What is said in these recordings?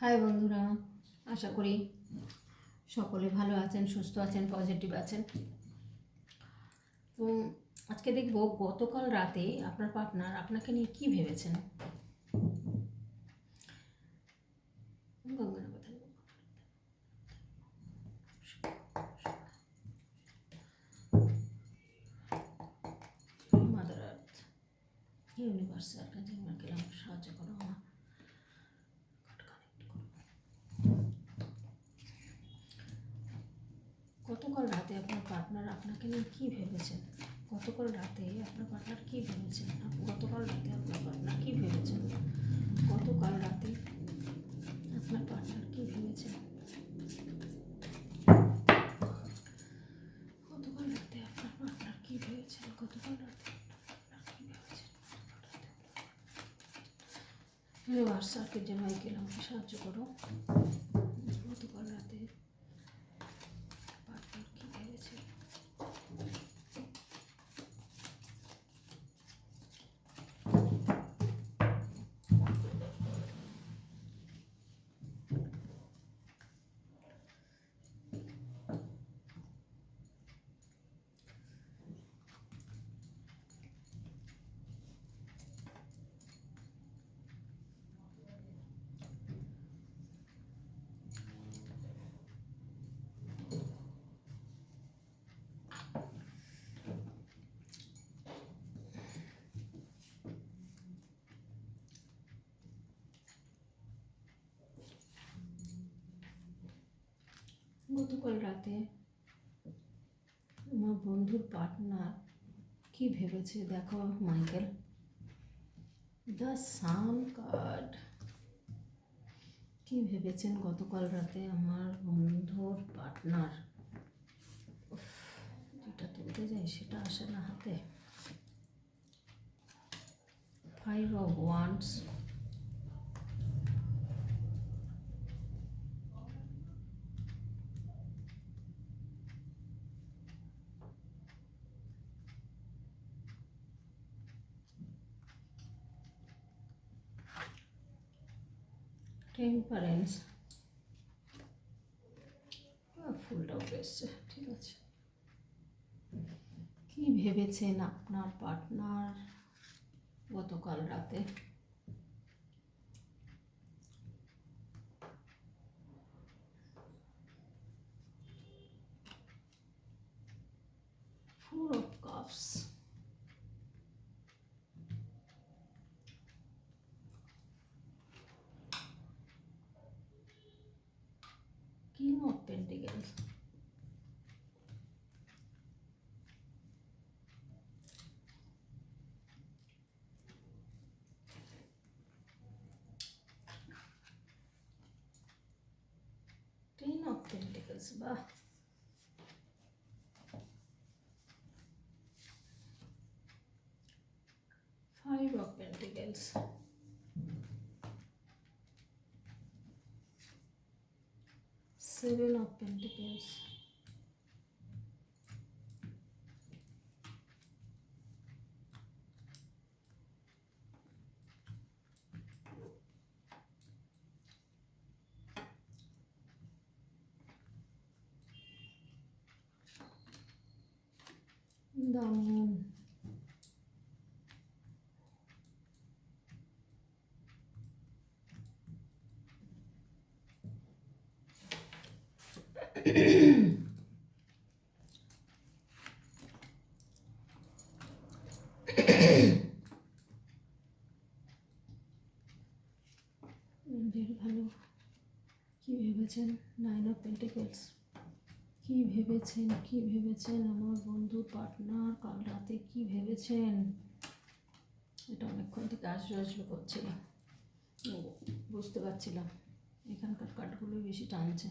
High বন্ধুরা, আশা করি সকলে ভালো আছেন, সুস্থ আছেন পজিটিভ আছেন। তো আজকে দেখব গতকাল রাতে আপনার পার্টনার আপনাকে নিয়ে কি ভেবেছেন? ইউনিভার্সাল কাজে আমাকে সাহায্য করো আমার গতকাল রাতে আপনার পার্টনার আপনাকে নিয়ে কী ভেবেছেন? গতকাল রাতে আপনার পার্টনার কী ভেবেছেন? গতকাল রাতে আপনার পার্টনার কী ভেবেছেন? গতকাল রাতে আপনার পার্টনার কী ভেবেছেন? গতকাল রাতে আপনার পার্টনার কী ভেবেছেন? রাতে সাহায্য করো গতকাল রাতে পার্টনার কী ভেবেছে গতকাল রাতে? আমার বন্ধুর পার্টনার কি ভেবেছে? দেখো, মাইকেল। দ্য সান কার্ড কি ভেবেছেন গতকাল রাতে আমার বন্ধুর পার্টনার যেটা তুলতে যাই সেটা আসে না হাতে। ফাইভ অফ ওয়ান্স টেম্পারেন্স ফুলটাও এসছে ঠিক আছে। কি ভেবেছেন আপনার পার্টনার গতকাল রাতে? বাহ Five of Pentacles. Seven of Pentacles. The moon. বের ভালো কি ভেবেছেন নাইন অফ পেন্টিকলস কি ভেবেছেন কি ভেবেছেন আমার বন্ধু পার্টনার? কাল রাতে কি ভেবেছেন? এটা অনেকক্ষণ থেকে আসবে আসবে করছিল ও, বুঝতে পারছিলাম। এখানকার কাঠগুলো বেশি টানছে।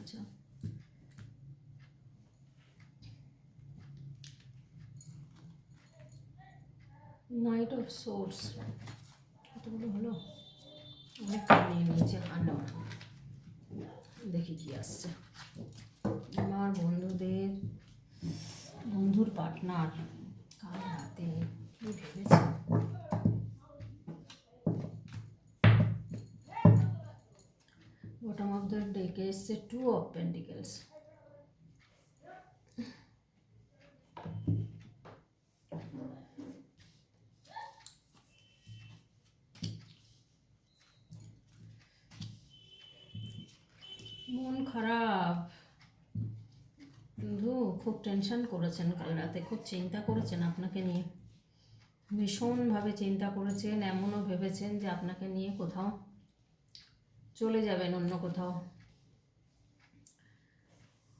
আচ্ছা। নাইট অফ সোর্স কতগুলো হলো? অনেক নিয়ে নিয়েছে আনো দেখি কি আসছে। আমার বন্ধুদের, বন্ধুর পার্টনার কাল রাতে কি ভেবেছে? বটম অফ দ্য ডেকে এসছে টু অফ পেন্টিকেলস বন্ধু, খুব টেনশন করেছেন কাল রাতে, খুব চিন্তা করেছেন আপনাকে নিয়ে। ভীষণভাবে চিন্তা করেছেন, এমনও ভেবেছেন যে আপনাকে নিয়ে কোথাও চলে যাবেন, অন্য কোথাও।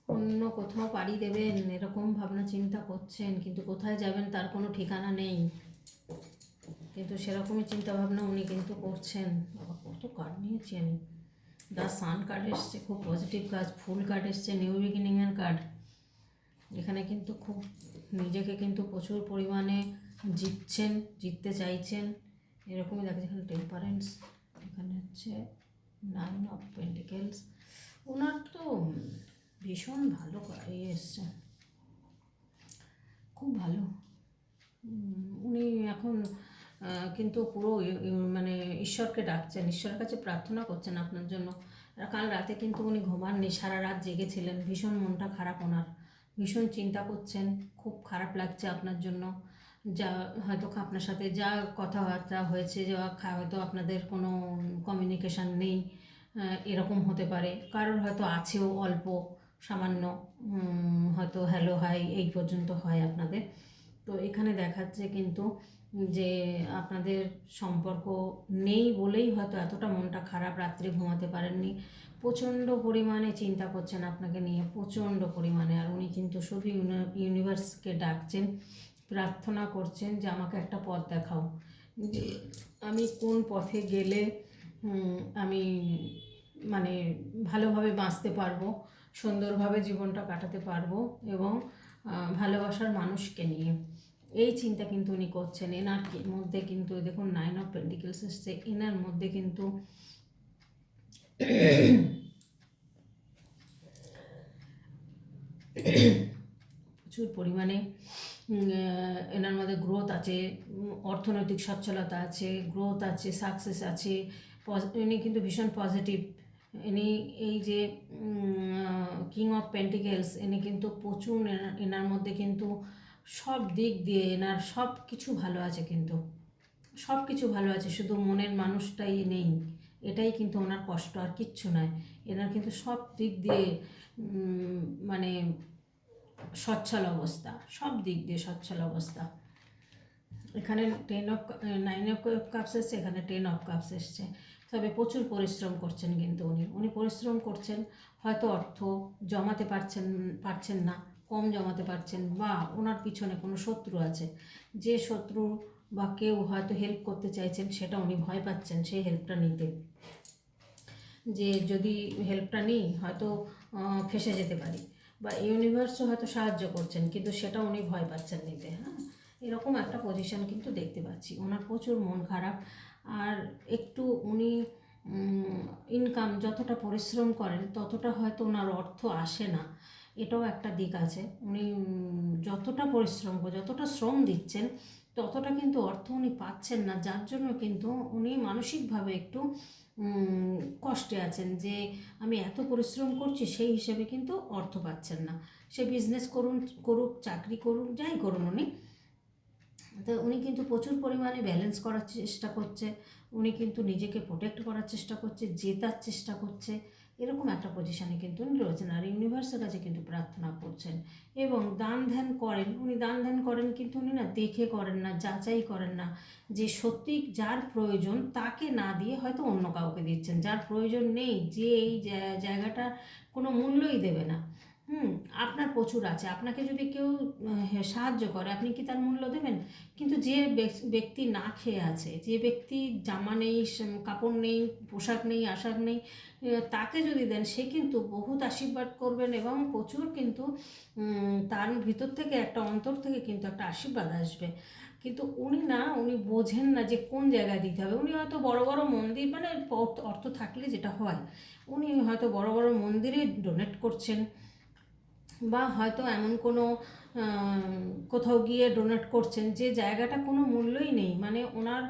অন্য কোথাও পাড়ি দেবেন, এরকম ভাবনা চিন্তা করছেন, কিন্তু কোথায় যাবেন তার কোনো ঠিকানা নেই। কিন্তু সেরকমই চিন্তা ভাবনা উনি কিন্তু করছেন। বাবা, কত কার্ড নিয়েছি আমি। দা সান কার্ড এসছে, খুব পজিটিভ কাজ ফুল কার্ড এসছে নিউ বিগিনিংয়ের কার্ড এখানে কিন্তু খুব, নিজেকে কিন্তু প্রচুর পরিমাণে জিতছেন, জিততে চাইছেন। এরকমই দেখা এখানে টেম্পারেন্স এখানে হচ্ছে নাইন অফ পেন্টিকেলস ওনার তো ভীষণ ভালো ইয়ে এসছে। খুব ভালো। উনি এখন কিন্তু পুরো ই- ই- মানে ঈশ্বরকে ডাকছেন। ঈশ্বরের কাছে প্রার্থনা করছেন আপনার জন্য। কাল রাতে কিন্তু উনি ঘুমাননি, সারা রাত জেগেছিলেন। ভীষণ মনটা খারাপ ওনার। ভীষণ চিন্তা করছেন, খুব খারাপ লাগছে আপনার জন্য। যা, হয়তো আপনার সাথে যা কথাবার্তা হয়েছে, যা হয়তো আপনাদের কোনো কমিউনিকেশান নেই এরকম হতে পারে। কারোর হয়তো আছেও অল্প, সামান্য হয়তো হ্যালো হাই এই পর্যন্ত হয় আপনাদের। তো এখানে দেখাচ্ছে কিন্তু যে আপনাদের সম্পর্ক নেই বলেই হয়তো এতটা মনটা খারাপ, রাত্রে ঘুমাতে পারেননি। প্রচণ্ড পরিমাণে চিন্তা করছেন আপনাকে নিয়ে, প্রচণ্ড পরিমাণে। আর উনি কিন্তু শুধু ইউনি- ইউনিভার্সকে ডাকছেন, প্রার্থনা করছেন যে আমাকে একটা পথ দেখাও। যে আমি কোন পথে গেলে আমি মানে ভালোভাবে বাঁচতে পারব, সুন্দরভাবে জীবনটা কাটাতে পারব এবং ভালোবাসার মানুষকে নিয়ে। এই চিন্তা কিন্তু উনি করছেন। এনার মধ্যে কিন্তু, দেখুন নাইন অফ পেন্টিকেলস এসছে। এনার মধ্যে কিন্তু প্রচুর পরিমাণে এনার মধ্যে গ্রোথ আছে অর্থনৈতিক সচ্ছলতা আছে গ্রোথ আছে সাকসেস আছে ইনি কিন্তু ভীষণ পজিটিভ ইনি এই যে কিং অফ পেন্টিকেলস ইনি কিন্তু প্রচুর এনার মধ্যে কিন্তু সব দিক দিয়ে এনার সব কিছু ভালো আছে কিন্তু। সব কিছু ভালো আছে, শুধু মনের মানুষটাই নেই। এটাই কিন্তু ওনার কষ্ট, আর কিচ্ছু নয়। এনার কিন্তু সব দিক দিয়ে মানে সচ্ছল অবস্থা, সব দিক দিয়ে সচ্ছল অবস্থা। এখানে ten of nine of cups এসছে, এখানে টেন অফ কাপস এসছে। তবে প্রচুর পরিশ্রম করছেন কিন্তু উনি। উনি পরিশ্রম করছেন, হয়তো অর্থ জমাতে পারছেন পারছেন না, কম জমাতে পারছেন। বা ওনার পিছনে কোনো শত্রু আছে। যে শত্রু বা কেউ হয়তো হেল্প করতে চাইছেন, সেটা উনি ভয় পাচ্ছেন, সেই হেল্পটা নিতে। যে যদি হেল্পটা নিই, হয়তো ফেসে যেতে পারি। বা ইউনিভার্সও হয়তো সাহায্য করছেন, কিন্তু সেটা উনি ভয় পাচ্ছেন নিতে হ্যাঁ? এরকম একটা পজিশন কিন্তু দেখতে পাচ্ছি। ওনার প্রচুর মন খারাপ। আর একটু উনি ইনকাম যতটা পরিশ্রম করেন, ততটা হয়তো ওনার অর্থ আসে না। এটাও একটা দিক আছে। উনি যতটা পরিশ্রম, যতটা শ্রম দিচ্ছেন ততটা কিন্তু অর্থ উনি পাচ্ছেন না, যার জন্য কিন্তু উনি মানসিকভাবে একটু কষ্টে আছেন যে আমি এত পরিশ্রম করছি সেই হিসেবে কিন্তু অর্থ পাচ্ছেন না। সে বিজনেস করুন, করুক, চাকরি করুক, যাই করুন উনি। তো উনি কিন্তু প্রচুর পরিমাণে ব্যালেন্স করার চেষ্টা করছে, উনি কিন্তু নিজেকে প্রোটেক্ট করার চেষ্টা করছে, জেতার চেষ্টা করছে। এরকম একটা পজিশানে কিন্তু রয়েছেন আর ইউনিভার্সের কাছে কিন্তু প্রার্থনা করছেন। এবং দান ধ্যান করেন। উনি দান ধ্যান করেন কিন্তু উনি না দেখে করেন না, যাচাই করেন না যে সত্যি যার প্রয়োজন তাকে না দিয়ে হয়তো অন্য কাউকে দিচ্ছেন। যার প্রয়োজন নেই, যে এই জায়- জায়গাটা কোনো মূল্যই দেবে না। হুম, আপনার প্রচুর আছে। আপনাকে যদি কেউ সাহায্য করে, আপনি কি তার মূল্য দেবেন? কিন্তু যে ব্যক- ব্যক্তি না খেয়ে আছে, যে ব্যক্তি জামা নেই কাপড় নেই, পোশাক নেই, আশাক নেই তাকে যদি দেন, সে কিন্তু বহুত আশীর্বাদ করবেন এবং প্রচুর কিন্তু তার ভিতর থেকে একটা অন্তর থেকে কিন্তু একটা আশীর্বাদ আসবে। কিন্তু উনি না, উনি বোঝেন না যে কোন জায়গায় দিতে হবে। উনি হয়তো বড় বড় মন্দির মানে অর্থ থাকলে যেটা হয়, উনি হয়তো বড় বড় মন্দিরে ডোনেট করছেন। বা হয়তো এমন কোনো কোথাও গিয়ে ডোনেট করছেন যে জায়গাটা কোনো মূল্যই নেই। মানে ওনার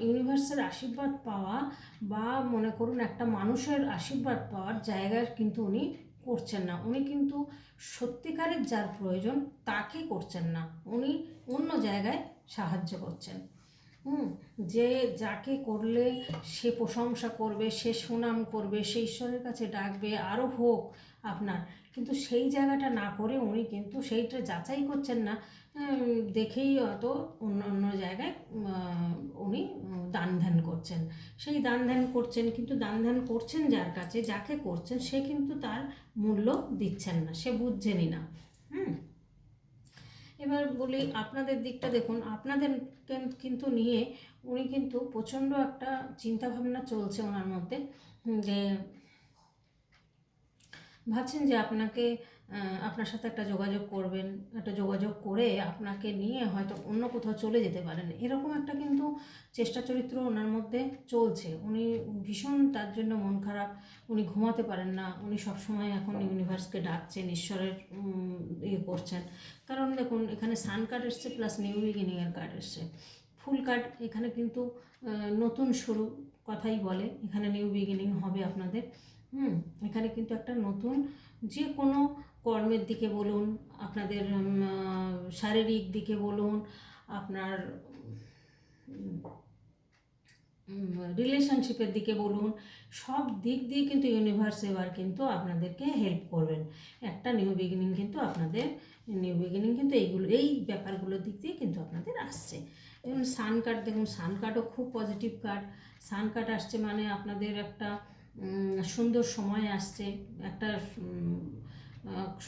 ইউনিভার্সের আশীর্বাদ পাওয়া বা মনে করুন একটা মানুষের আশীর্বাদ পাওয়ার জায়গায় কিন্তু উনি করছেন না। উনি কিন্তু সত্যিকারের যার প্রয়োজন তাকে করছেন না। উনি অন্য জায়গায় সাহায্য করছেন। হুম, যে যাকে করলে সে প্রশংসা করবে, সে সুনাম করবে, সে ঈশ্বরের কাছে ডাকবে আরও হোক আপনার। কিন্তু সেই জায়গাটা না করে উনি কিন্তু সেইটা যাচাই করছেন না দেখেই অত অন্য অন্য জায়গায় উনি দান ধ্যান করছেন। সেই দান ধ্যান করছেন, কিন্তু দান ধ্যান করছেন যার কাছে, যাকে করছেন, সে কিন্তু তার মূল্য দিচ্ছেন না, সে বুঝছেনই না। হুম? এবার বলি আপনাদের দিকটা দেখুন, আপনাদের কিন্তু নিয়ে উনি কিন্তু প্রচণ্ড একটা চিন্তাভাবনা চলছে ওনার মধ্যে, যে ভাবছেন যে আপনাকে আপনার সাথে একটা যোগাযোগ করবেন, একটা যোগাযোগ করে আপনাকে নিয়ে হয়তো অন্য কোথাও চলে যেতে পারেন। এরকম একটা কিন্তু চেষ্টা চরিত্র ওনার মধ্যে চলছে। উনি ভীষণ তার জন্য মন খারাপ, উনি ঘুমাতে পারেন না, উনি সবসময় এখন ইউনিভার্সকে ডাকছেন, ঈশ্বরের ইয়ে করছেন। কারণ দেখুন, এখানে সান কার্ড এসছে প্লাস নিউ বিগিনিংয়ের কার্ড এসছে। ফুল কার্ড এখানে কিন্তু নতুন শুরু কথাই বলে। এখানে নিউ বিগিনিং হবে আপনাদের। হুম, এখানে কিন্তু একটা নতুন যে কোনো কর্মের দিকে বলুন, আপনাদের শারীরিক দিকে বলুন, আপনার রিলেশনশিপের দিকে বলুন, সব দিক দিয়ে কিন্তু ইউনিভার্স এবার কিন্তু আপনাদেরকে হেল্প করবেন। একটা নিউ বিগিনিং কিন্তু আপনাদের নিউ বিগিনিং কিন্তু এইগুলো, এই ব্যাপারগুলোর দিক দিয়ে কিন্তু আপনাদের আসছে। এবং সান কার্ড দেখুন সান কার্ডও খুব পজিটিভ কার্ড সান কার্ড আসছে মানে আপনাদের একটা সুন্দর সময় আসছে। একটা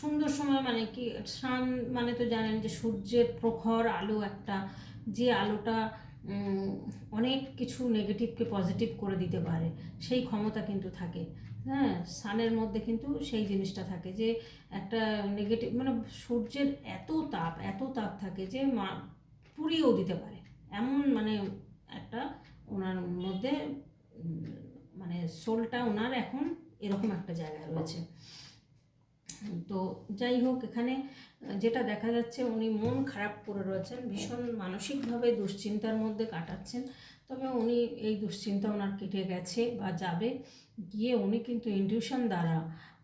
সুন্দর সময় মানে কি সান মানে তো জানেন যে সূর্যের প্রখর আলো একটা, যে আলোটা অনেক কিছু নেগেটিভকে পজিটিভ করে দিতে পারে, সেই ক্ষমতা কিন্তু থাকে। হ্যাঁ সানের মধ্যে কিন্তু সেই জিনিসটা থাকে যে একটা নেগেটিভ মানে সূর্যের এত তাপ এত তাপ থাকে যে মা পুড়িয়েও দিতে পারে। এমন মানে একটা ওনার মধ্যে মানে সোলটা ওনার এখন এরকম একটা জায়গায় রয়েছে। তো যাই হোক, এখানে যেটা দেখা যাচ্ছে উনি মন খারাপ করে রয়েছেন, ভীষণ মানসিকভাবে দুশ্চিন্তার মধ্যে কাটাচ্ছেন। তবে উনি এই দুশ্চিন্তা ওনার কেটে গেছে বা যাবে। গিয়ে উনি কিন্তু ইনটিউশন দ্বারা,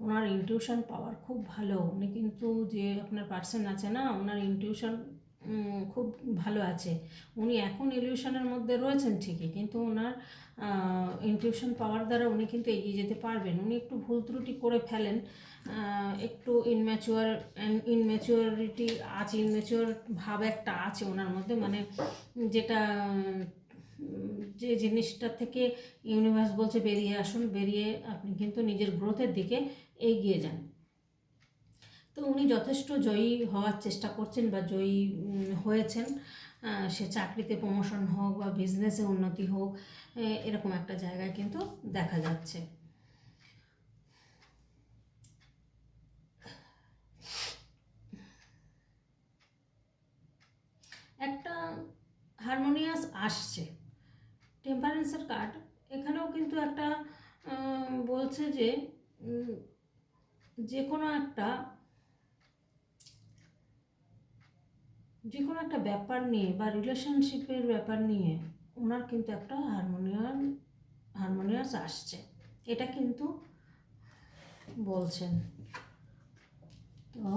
ওনার ইনটিউশন পাওয়ার খুব ভালো। উনি কিন্তু যে আপনার পার্সন আছে না, ওনার ইনটিউশন খুব ভালো আছে। উনি এখন ইলিউশনের মধ্যে রয়েছেন ঠিকই, কিন্তু ওনার ইনটিউশন পাওয়ার দ্বারা উনি কিন্তু এগিয়ে যেতে পারবেন। উনি একটু ভুল ত্রুটি করে ফেলেন একটু ইনম্যাচুয়ার ইনম্যাচুয়ারিটি আছে ইনম্যাচুয়ার ভাব একটা আছে ওনার মধ্যে। মানে যেটা, যে জিনিসটা থেকে ইউনিভার্স বলছে বেরিয়ে আসুন, বেরিয়ে আপনি কিন্তু নিজের গ্রোথের দিকে এগিয়ে যান। তো উনি যথেষ্ট জয়ী হওয়ার চেষ্টা করছেন বা জয়ী হয়েছেন। সে চাকরিতে প্রমোশন হোক বা বিজনেসে উন্নতি হোক এরকম একটা জায়গায় কিন্তু দেখা যাচ্ছে। একটা হারমোনিয়াস আসছে। টেম্পারেন্সের কার্ড এখানেও কিন্তু একটা বলছে যে যে কোনো একটা যে কোনো একটা ব্যাপার নিয়ে বা রিলেশনশিপের ব্যাপার নিয়ে ওনার কিন্তু একটা হারমোনিয়াম হারমোনিয়াস আসছে। এটা কিন্তু বলছেন। তো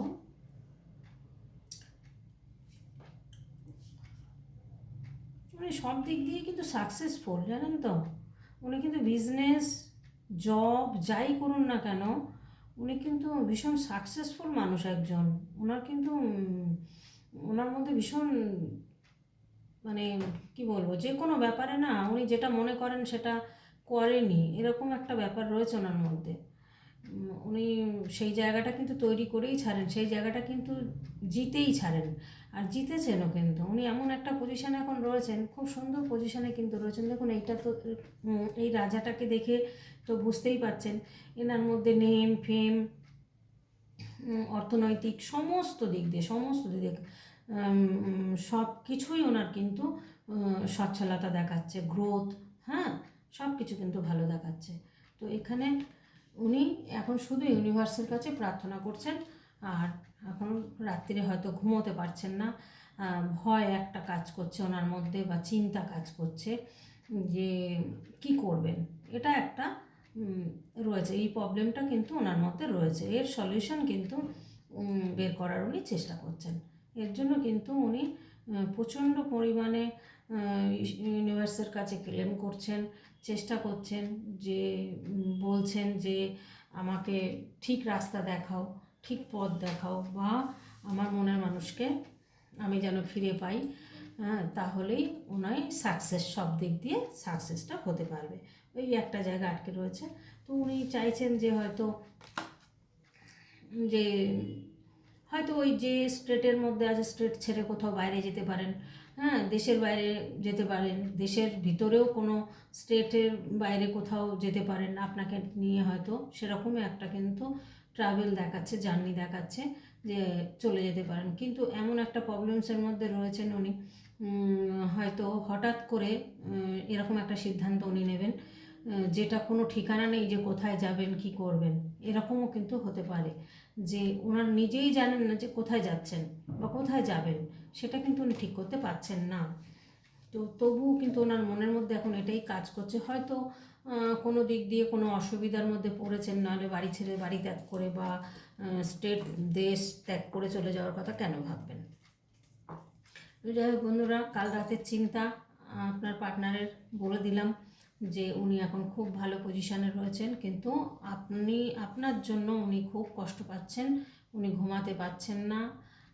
উনি সব দিক দিয়ে কিন্তু সাকসেসফুল জানেন তো? উনি কিন্তু বিজনেস জব যাই করুন না কেন, উনি কিন্তু ভীষণ সাকসেসফুল মানুষ একজন। ওনার কিন্তু ওনার মধ্যে ভীষণ মানে কি বলব, যে কোনো ব্যাপারে না উনি যেটা মনে করেন সেটা করেনি এরকম একটা ব্যাপার রয়েছে ওনার মধ্যে। উনি সেই জায়গাটা কিন্তু তৈরি করেই ছাড়েন, সেই জায়গাটা কিন্তু জিতেই ছাড়েন। আর জিতেছেনও কিন্তু। উনি এমন একটা পজিশানে এখন রয়েছেন, খুব সুন্দর পজিশানে কিন্তু রয়েছেন। দেখুন, এইটা তো এই রাজাটাকে দেখে তো বুঝতেই পারছেন। এনার মধ্যে নেম ফেম অর্থনৈতিক সমস্ত দিক দিয়ে, সমস্ত দিক দিয়ে সব কিছুই ওনার কিন্তু সচ্ছলতা দেখাচ্ছে গ্রোথ হ্যাঁ? সব কিছু কিন্তু ভালো দেখাচ্ছে। তো এখানে উনি এখন শুধু ইউনিভার্সের কাছে প্রার্থনা করছেন, আর এখন রাত্রিরে হয়তো ঘুমোতে পারছেন না। ভয় একটা কাজ করছে ওনার মধ্যে বা চিন্তা কাজ করছে যে কি করবেন? এটা একটা রয়েছে। এই প্রবলেমটা কিন্তু ওনার মধ্যে রয়েছে। এর সলিউশন কিন্তু বের করার উনি চেষ্টা করছেন। এর জন্য কিন্তু উনি প্রচণ্ড পরিমাণে ইউনিভার্সের কাছে ক্লেম করছেন, চেষ্টা করছেন যে বলছেন যে, আমাকে ঠিক রাস্তা দেখাও, ঠিক পথ দেখাও বা আমার মনের মানুষকে আমি যেন ফিরে পাই। তাহলেই ওনাই সাকসেস সব দিক দিয়ে সাকসেসটা হতে পারবে। ওই একটা জায়গা আটকে রয়েছে। তো উনি চাইছেন যে হয়তো যে হয়তো ওই যে স্টেটের মধ্যে আছে স্টেট ছেড়ে কোথাও বাইরে যেতে পারেন। হ্যাঁ দেশের বাইরে যেতে পারেন। দেশের ভিতরেও কোনো স্টেটের বাইরে কোথাও যেতে পারেন। আপনাকে নিয়ে হয়তো সেরকমই একটা কিন্তু ট্রাভেল দেখাচ্ছে জার্নি দেখাচ্ছে যে চলে যেতে পারেন। কিন্তু এমন একটা প্রবলেমসের মধ্যে রয়েছেন উনি। হয়তো হঠাৎ করে এরকম একটা সিদ্ধান্ত উনি নেবেন। যেটা কোনো ঠিকানা নেই যে কোথায় যাবেন, কি করবেন, এরকমও কিন্তু হতে পারে। যে ওনার নিজেই জানেন না যে কোথায় যাচ্ছেন বা কোথায় যাবেন, সেটা কিন্তু উনি ঠিক করতে পারছেন না। তো তবুও কিন্তু ওনার মনের মধ্যে এখন এটাই কাজ করছে। হয়তো কোনো দিক দিয়ে কোনো অসুবিধার মধ্যে পড়েছেন, নাহলে বাড়ি ছেড়ে বাড়ি ত্যাগ করে বা স্টেট, দেশ ত্যাগ করে চলে যাওয়ার কথা কেন ভাববেন? যাই হোক বন্ধুরা, কাল রাতের চিন্তা আপনার পার্টনারের বলে দিলাম। যে উনি এখন খুব ভালো পজিশনে রয়েছেন, কিন্তু আপনি, আপনার জন্য উনি খুব কষ্ট পাচ্ছেন। উনি ঘুমাতে পারছেন না,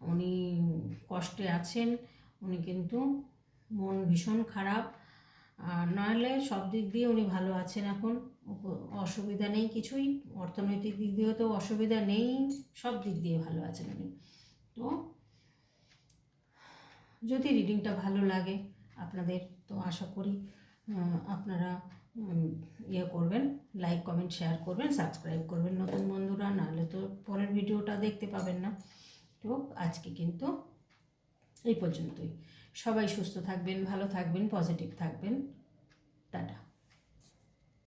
উনি কষ্টে আছেন, উনি কিন্তু মন ভীষণ খারাপ। আর নইলে সব দিক দিয়ে উনি ভালো আছেন এখন। অসুবিধা নেই কিছুই, অর্থনৈতিক দিক দিয়েও তো অসুবিধা নেই, সব দিক দিয়ে ভালো আছেন উনি। তো যদি রিডিংটা ভালো লাগে আপনাদের, তো আশা করি আপনারা ইয়ে করবেন লাইক কমেন্ট শেয়ার করবেন সাবস্ক্রাইব করবেন নতুন বন্ধুরা, নাহলে তো পরের ভিডিওটা দেখতে পাবেন না। তো আজকে কিন্তু এই পর্যন্তই। সবাই সুস্থ থাকবেন, ভালো থাকবেন পজিটিভ থাকবেন। টাটা।